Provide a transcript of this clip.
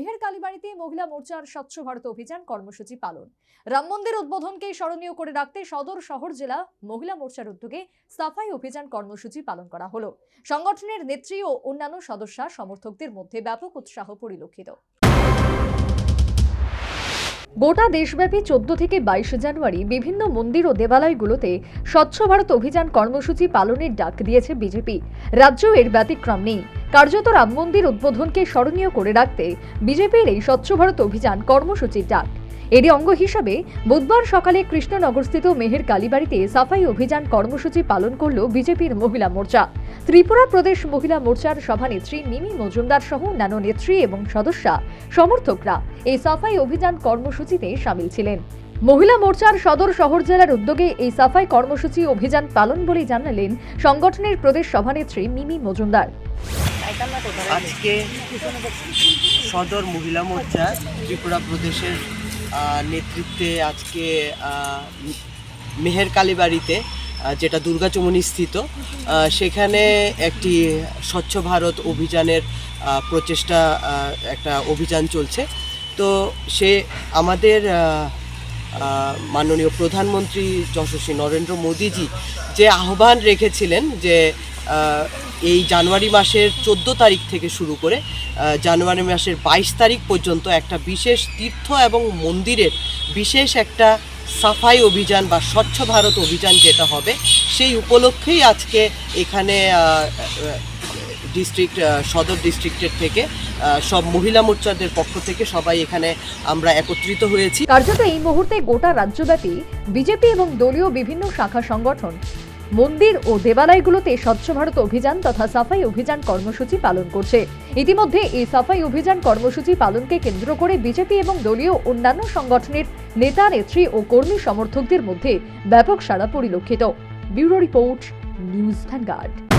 মেহের কালীবাড়িতে মহিলা মোর্চার স্বচ্ছ ভারত অভিযান কর্মসূচি পালন। রাম মন্দির উদ্বোধনকে স্মরণীয় করে রাখতে সদর শহর জেলা মহিলা মোর্চার উদ্যোগে সাফাই অভিযান কর্মসূচি পালন করা হলো। সংগঠনের নেত্রী ও অন্যান্য সদস্যা সমর্থকদের মধ্যে ব্যাপক উৎসাহ পরিলক্ষিত। গোটা দেশব্যাপী চোদ্দ থেকে বাইশে জানুয়ারি বিভিন্ন মন্দির ও দেবালয়গুলোতে স্বচ্ছ ভারত অভিযান কর্মসূচি পালনের ডাক দিয়েছে বিজেপি। রাজ্য এর ব্যতিক্রম নেই। কার্যত রাম মন্দির উদ্বোধনকে স্মরণীয় করে রাখতে বিজেপির এই স্বচ্ছ ভারত অভিযান কর্মসূচির ডাক। এরই অঙ্গ হিসাবে বুধবার সকালে কৃষ্ণনগরস্থিত মেহের কালীবাড়িতে সাফাই অভিযান কর্মসূচি পালন করল বিজেপির মহিলা মোর্চা। ত্রিপুরা প্রদেশ মহিলা মোর্চার সভানেত্রী মিমি মজুমদার সহ অন্যান্য নেত্রী এবং সদস্যা, সমর্থকরা এই সাফাই অভিযান কর্মসূচিতে সামিল ছিলেন। মহিলা মোর্চার সদর শহর জেলার উদ্যোগে এই সাফাই কর্মসূচি অভিযান পালন বলে জানালেন সংগঠনের প্রদেশ সভানেত্রী মিমি মজুমদার। আজকে সদর মহিলা মোর্চা ত্রিপুরা প্রদেশের নেতৃত্বে আজকে মেহের কালীবাড়িতে যেটা দুর্গাচমনি স্থিত সেখানে একটি স্বচ্ছ ভারত অভিযানের প্রচেষ্টা একটা অভিযান চলছে। তো সে আমাদের মাননীয় প্রধানমন্ত্রী যশস্বী নরেন্দ্র মোদীজি যে আহ্বান রেখেছিলেন যে এই জানুয়ারি মাসের চোদ্দ তারিখ থেকে শুরু করে জানুয়ারি মাসের বাইশ তারিখ পর্যন্ত একটা বিশেষ তীর্থ এবং মন্দিরের বিশেষ একটা সাফাই অভিযান বা স্বচ্ছ ভারত অভিযান যেটা হবে, সেই উপলক্ষেই আজকে এখানে ডিস্ট্রিক্ট সদর ডিস্ট্রিক্টের থেকে সব মহিলা মোর্চাদের পক্ষ থেকে সবাই এখানে আমরা একত্রিত হয়েছি। কার্যত এই মুহূর্তে গোটা রাজ্যব্যাপী বিজেপি এবং দলীয় বিভিন্ন শাখা সংগঠন মন্দির ও দেবালয়গুলোতে স্বচ্ছ ভারত অভিযান তথা সাফাই অভিযান কর্মসূচি পালন করছে। ইতিমধ্যে এই সাফাই অভিযান কর্মসূচি পালনকে কেন্দ্র করে বিজেপি এবং দলীয় অন্যান্য সংগঠনের নেতা, নেত্রী ও কর্মী সমর্থকদের মধ্যে ব্যাপক সাড়া পরিলক্ষিত। Bureau report, news vanguard.